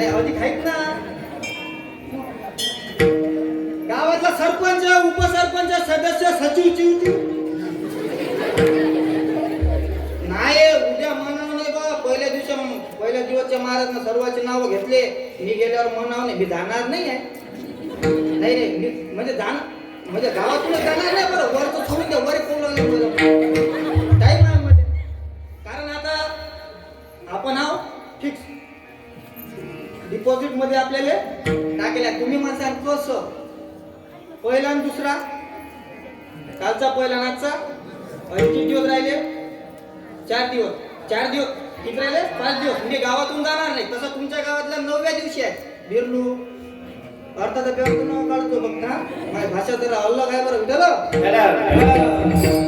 नाही अधिक आहेत ना. गावातला सरपंच उपसरपंच सदस्य सचिव चिवचिव नाही उद्या म्हणाव नाही बा पहिल्या दिवशी पहिल्या दिवसच्या महाराजनं सर्वांचे नाव घेतले. मी गेल्यावर म्हणाव नाही मी जाणार नाही आहे. नाही नाही मी म्हणजे जाण म्हणजे गावातूनच जाणार नाही बरं वर सोडून द्या वर कोण टाईम नाही म्हणजे कारण आता आपण आहो फिक्स डिपॉझिटमध्ये आपल्याला टाकेल्या तुम्ही म्हणसाल कसं? पहिला आणि दुसरा? कालचा पहिला नाचा आजचा? किती दिवस राहिले? चार दिवस. चार दिवस. किती राहिले? पाच दिवस. म्हणजे गावातून जाणार नाही. तसं तुमच्या गावातल्या नवव्या दिवशी आहे. बिरलू. अर्थात काढतो बघ ना. माझी भाषा जरा अलग काय बरं विचार